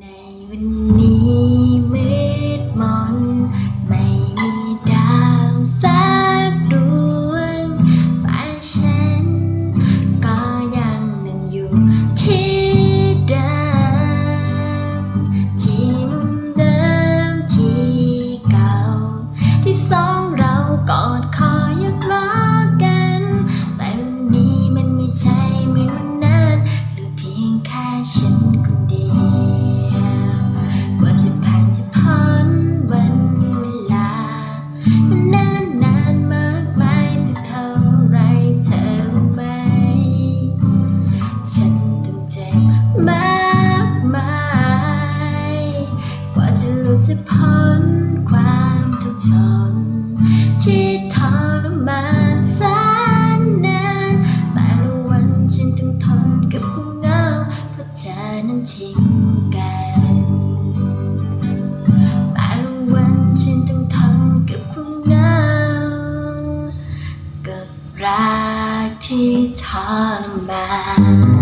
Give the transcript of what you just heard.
ในวันนี้เมืดมน ฉันต้องเจ็บมากมาย กว่าจะหลุดจะพ้นความทุกข์ทนที่ทรมานแสนนานแต่ละวันฉันต้องทนกับความเหงาเพราะเธอนั้นทิ้งกันแต่ละวันฉันต้องทนกับความเหงากับรักที่ทรมาน